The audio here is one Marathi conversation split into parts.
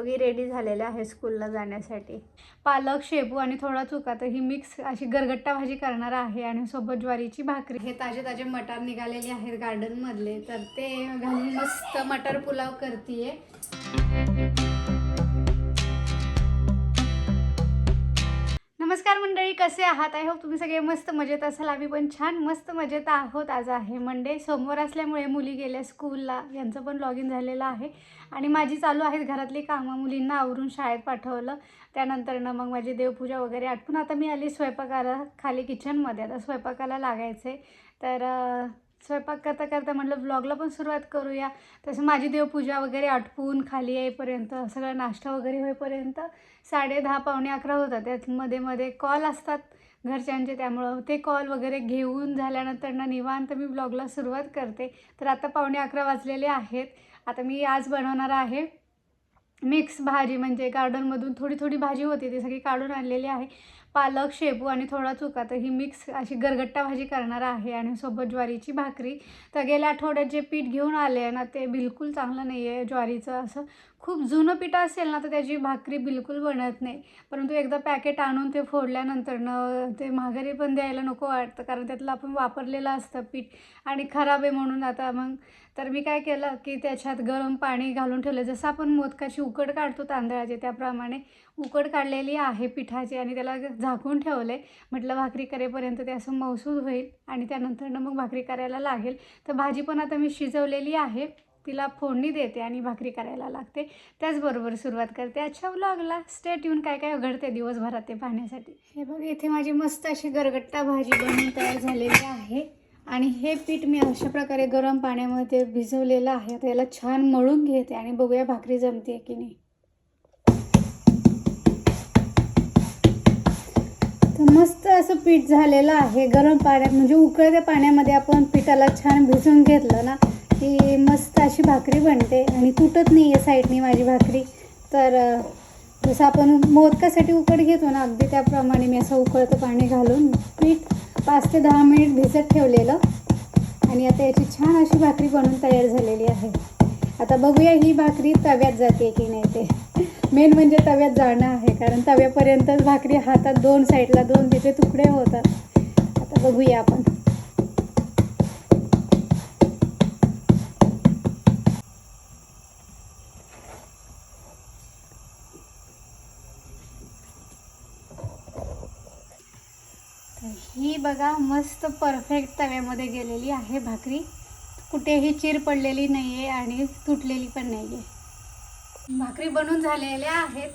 दोघी रेडी झालेल्या आहे स्कूलला जाण्यासाठी. पालक शेपू आणि थोडा चुका तर ही मिक्स अशी गरगट्टा भाजी करणार आहे आणि सोबत ज्वारीची भाकरी. हे ताजे ताजे मटार निघालेले आहेत गार्डनमधले तर ते घालून मस्त मटर पुलाव करतीये. मंडळी कसे आहात? आय होप तुम्ही सगळे मस्त मजेत असाल. आम्ही पण छान मस्त मजेत आहोत आज आहे मंडे. सोमवार असल्यामुळे मुली गेल्या स्कूलला. यांचं पण लॉग इन झालेलं आहे. आणि माझी चालू आहेत घरातली कामं. मुलींना आवरून शाळेत पाठवलं. त्यानंतर ना मग माझी देवपूजा वगैरे आटपून आता मी आली स्वयंपाकाला खाली किचनमध्ये आता स्वयंपाकाला लागायचे तर स्वयंपाक करता करता म्हटलं ब्लॉगला पण सुरुवात करूया. तसं माझी देवपूजा वगैरे आटपून खाली येईपर्यंत सगळा नाश्ता वगैरे होईपर्यंत साडे दहा पावणे अकरा होतात त्यात मध्ये मध्ये कॉल असतात घरच्यांचे त्यामुळं ते कॉल वगैरे घेऊन झाल्यानंतर ना निवांत मी ब्लॉगला सुरुवात करते. तर आता पावणे अकरा वाजलेले आहेत. आता मी आज बनवणार आहे मिक्स भाजी म्हणजे गार्डनमधून थोडी थोडी भाजी होती ती सगळी काढून आणलेली आहे. पालक शेपू आणि थोडा चुका तर ही मिक्स अशी गरगट्टा भाजी करणार आहे आणि सोबत ज्वारीची भाकरी. तर गेल्या आठवड्यात जे पीठ घेऊन आले आहे ना ते बिलकुल चांगलं नाही आहे. ज्वारीचं असं खूप जुनं पीठ असेल ना तर त्याची भाकरी बिलकुल बनत नाही. परंतु एकदा पॅकेट आणून ते फोडल्यानंतर न ते महागारी पण द्यायला नको वाटतं कारण त्यातलं आपण वापरलेलं असतं पीठ आणि खराब आहे म्हणून आता मग तर मी काय केलं की त्याच्यात गरम पाणी घालून ठेवलं. जसं आपण मोदकाची उकड काढतो तांदळाची त्याप्रमाणे उकड काढलेली आहे पिठाची आणि त्याला झाकून ठेवले म्हटलं भाकरी करेपर्यंत ते असं मौसूद होईल आणि त्यानंतर मग भाकरी करायला लागेल. तर भाजी पण आता मी शिजवलेली आहे. तिला फोडणी देते आणि भाकरी करायला लागते. त्याचबरोबर सुरुवात करते. अच्छा व्लॉगला स्टेट येऊन काय काय घडते दिवसभरात ते पाहण्यासाठी. हे बघ इथे माझी मस्त अशी गरगट्टा भाजी बनवून तयार झालेली आहे. आणि हे पीठ मी अशा प्रकारे गरम पाण्यामध्ये भिजवलेलं आहे. आता याला छान मळून घेते आणि बघूया भाकरी जमते की नाही. तर मस्त असं पीठ झालेलं आहे. गरम पाण्यात म्हणजे उकळत्या पाण्यामध्ये आपण पिठाला छान भिजवून घेतलं ना की मस्त अशी भाकरी बनते. आणि तुटत नाही आहे साईडनी माझी भाकरी. तर जसं आपण मोदकासाठी उकड घेतो ना अगदी त्याप्रमाणे मी असं उकळतं पाणी घालून पीठ पाच ते दहा मिनिट भिजत ठेवलेलं. आणि आता याची छान अशी भाकरी बनून तयार झालेली आहे. आता बघूया ही भाकरी तव्यात जाते की नाही ते. मेन म्हणजे तव्यात जाणं आहे कारण तव्यापर्यंतच भाकरी हातात दोन साईडला दोन तिचे तुकडे होतात. आता बघूया आपण. ही बघा मस्त परफेक्ट तव्यामध्ये गेलेली आहे भाकरी. कुठेही चीर पडलेली नाही आहे आणि तुटलेली पण नाही आहे भाकरी बनून झालेल्या आहेत.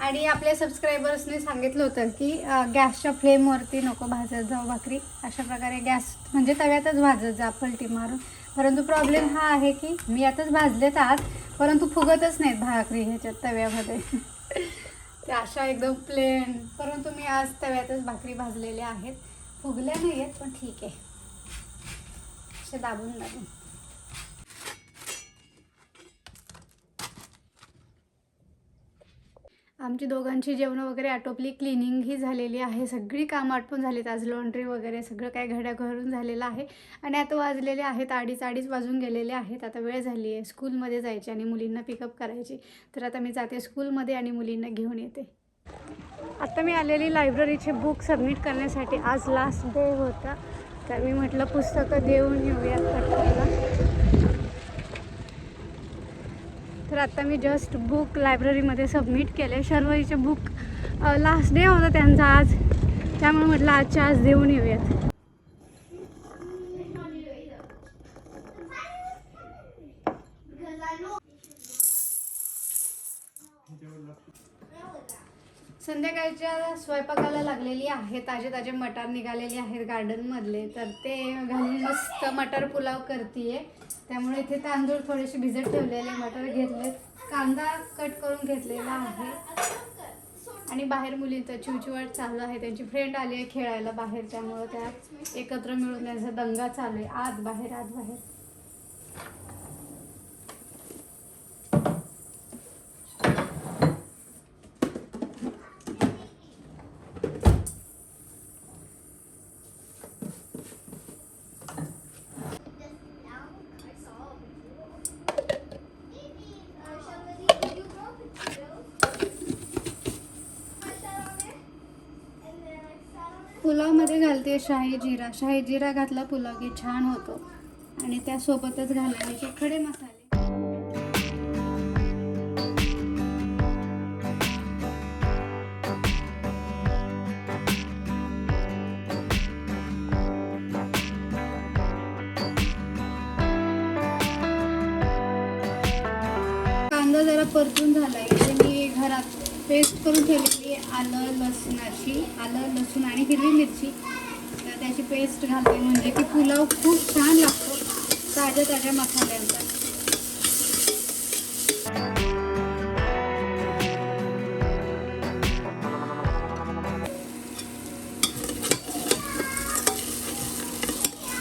आणि आपल्या सबस्क्रायबर्सने सांगितलं होतं की गॅसच्या फ्लेमवरती नको भाजत जाऊ भाकरी. अशा प्रकारे गॅस म्हणजे तव्यातच भाजत जा पलटी मारून. परंतु प्रॉब्लेम हा आहे की मी आताच भाजलेत आत परंतु फुगतच नाहीत भाकरी ह्याच्यात तव्यामध्ये. त्या अशा एकदम प्लेन परंतु मी आज तव्यातच भाकरी भाजलेल्या आहेत. फुगल्या नाही आहेत पण ठीक आहे. असे दाबून दाबून. आमची दोघांची जेवणं वगैरे आटोपली क्लिनिंगही झालेली आहे. सगळी कामं आटपून झालीत. आज लॉन्ड्री वगैरे सगळं काय घड्या घरून झालेलं आहे. आणि आता वाजलेले आहेत अडीच अडीच वाजून गेलेले आहेत. आता वेळ झाली आहे स्कूलमध्ये जायची आणि मुलींना पिकअप करायची. तर आता मी जाते स्कूलमध्ये आणि मुलींना घेऊन येते. आत्ता मी आलेली लायब्ररीचे बुक सबमिट करण्यासाठी. आज लास्ट डे होता. तर मी म्हटलं पुस्तकं देऊन येऊयात. पटकनला तर आत्ता मी जस्ट बुक लायब्ररीमध्ये सबमिट केले शर्वरीचे बुक लास्ट डे होता त्यांचा आज. त्यामुळे म्हटलं आजच्या आज देऊन येऊयात. संध्याकाळच्या स्वयंपाकाला लागलेली आहे ताजे ताजे मटार निघालेले आहेत गार्डनमधले तर ते घालून मस्त मटर पुलाव करतीये. त्यामुळे इथे तांदूळ थोडेसे भिजत ठेवलेले मटर घेतले. कांदा कट करून घेतलेला आहे. आणि बाहेर मुलींचा चिवचिवाट चालू आहे. त्यांची फ्रेंड आली आहे खेळायला बाहेर. त्यामुळं त्या एकत्र मिळून त्यांचा दंगा चालू आहे. आत बाहेर आत बाहेर. पुलावमध्ये घालते शाही जिरा. शाही जिरा घातला पुलाव की छान होतो. आणि त्यासोबतच घालायचे खडे मसाले. कांदा जरा परतून झाला इथे मी घरात पेस्ट करून ठेवली आलं लसणाची आलं लसूण आणि हिरवी मिरची. तर त्याची पेस्ट घालते म्हणजे की पुलाव खूप छान लागतो. ताज्या ताज्या मसाल्यांचा.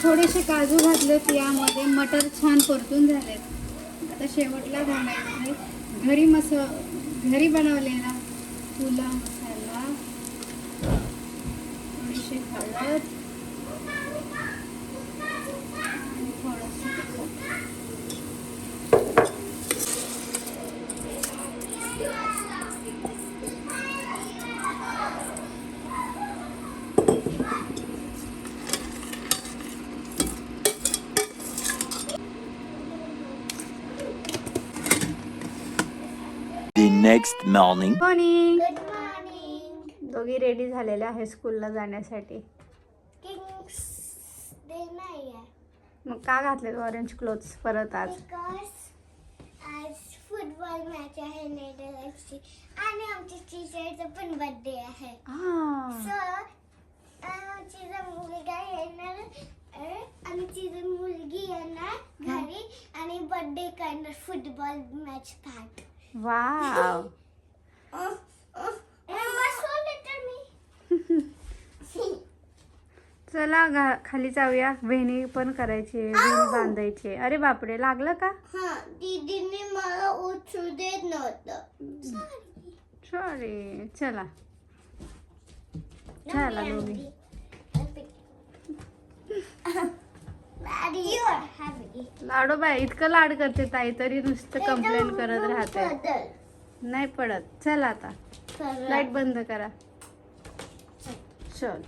थोडेसे काजू घातलेत यामध्ये मटर छान परतून झालेत. आता शेवटला घालायचं घरी मस घरी बनवलेला pulao. The next morning. Morning. Ready झालेल्या आहे स्कूलला जाण्यासाठी. किंग्स डे नाही आहे मग का घातले ऑरेंज क्लोथ्स परत आज? बिकॉज आज फुटबॉल मॅच आहे नेदरलँड्सची. आणि आमच्या टीचरचा पण बर्थडे आहे. हा सो तिचा मुलगा येणार अं, आणि तिची मुलगी येणार घरी आणि बर्थडे करणार फुटबॉल मॅच पार्ट वाव बसवलं तर मी चला घा खाली जाऊया. वेणी पण करायची वेणी बांधायची. अरे बापरे लागलं का? हा दीदीने मला उचलू देत नव्हतं. सॉरी चला. चला दोघी. Daddy, you are happy. लाडो बाय इतकं लाड करते ताई तरी नुसतं कंप्लेंट करत राहते. बदल. नाही पडत. चला आता. लाइट बंद करा. चल.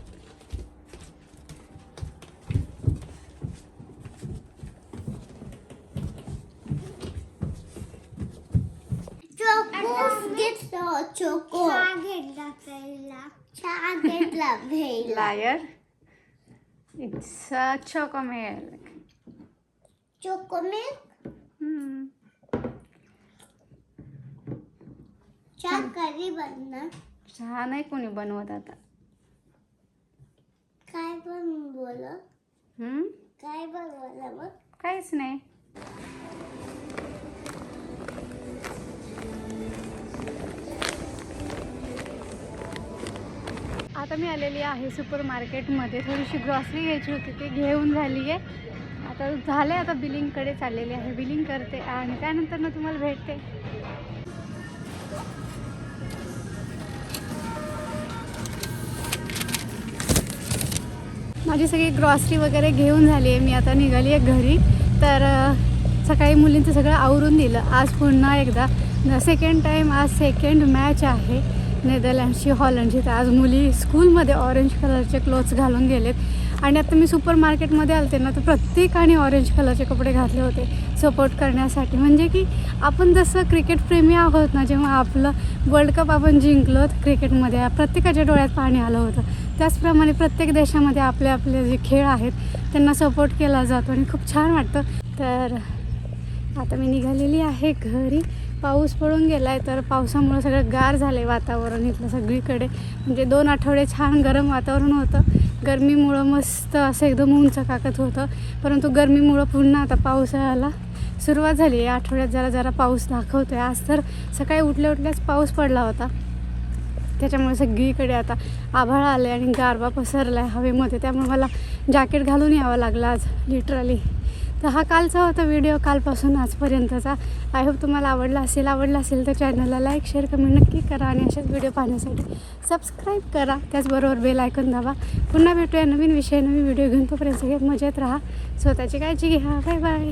घेतलं चोको चहा घेतला पहिला चहा घेतला पहिला लायर it's choco milk choco milk चहा कधी बनणार चहा नाही कोणी बनवत आता. काय पण बोल? हम्म? काय बनवलं मग? काहीच नाही. आता मी आलेली आहे सुपर मार्केटमध्ये थोडीशी ग्रॉसरी घ्यायची होती ती घेऊन झाली आहे आता झाले आता बिलिंगकडे चाललेली आहे. बिलिंग करते आणि त्यानंतर ना तुम्हाला भेटते. माझी सगळी ग्रॉसरी वगैरे घेऊन झाली आहे मी आता निघाली आहे घरी. तर सकाळी मुलींचं सगळं आवरून दिलं. आज पुन्हा एकदा. सेकंड टाईम आज सेकंड मॅच आहे. नेदरलँडची हॉलंडची. तर आज मुली स्कूलमध्ये ऑरेंज कलरचे क्लोथ्स घालून गेलेत. आणि आता मी सुपर मार्केटमध्ये आलते ना तर प्रत्येकाने ऑरेंज कलरचे कपडे घातले होते सपोर्ट करण्यासाठी. म्हणजे की आपण जसं क्रिकेट प्रेमी आहोत ना जेव्हा आपलं वर्ल्ड कप आपण जिंकलो क्रिकेटमध्ये प्रत्येकाच्या डोळ्यात पाणी आलं होतं. त्याचप्रमाणे प्रत्येक देशामध्ये आपले आपले जे खेळ आहेत त्यांना सपोर्ट केला जातो. आणि खूप छान वाटतं. तर आता मी निघालेली आहे घरी. पाऊस पडून गेला आहे तर पावसामुळं सगळं गार झालं आहे वातावरण इथलं सगळीकडे. म्हणजे दोन आठवडे छान गरम वातावरण होतं. गरमीमुळं मस्त असं एकदम उंच काकत होतं. परंतु गरमीमुळं पुन्हा आता पावसाळ्याला सुरुवात झाली आहे आठवड्यात जरा जरा पाऊस दाखवतो आहे आज तर सकाळी उठल्या उठल्याच पाऊस पडला होता. त्याच्यामुळे सगळीकडे आता आभाळ आले आणि गारवा पसरला आहे हवेमध्ये. त्यामुळे मला जॅकेट घालून यावं लागलं आज लिटरली तर हा कालचा होता व्हिडिओ कालपासून आजपर्यंतचा. आय होप तुम्हाला आवडला असेल आवडला असेल तर चॅनलला लाईक शेअर कमेंट नक्की करा आणि अशाच व्हिडिओ पाहण्यासाठी सबस्क्राईब करा. त्याचबरोबर बेल ऐकून दाबा. पुन्हा भेटूया नवीन विषय नवीन व्हिडिओ घेऊन. तोपर्यंत सगळ्यात मजेत राहा. स्वतःची काळजी घ्या. Bye bye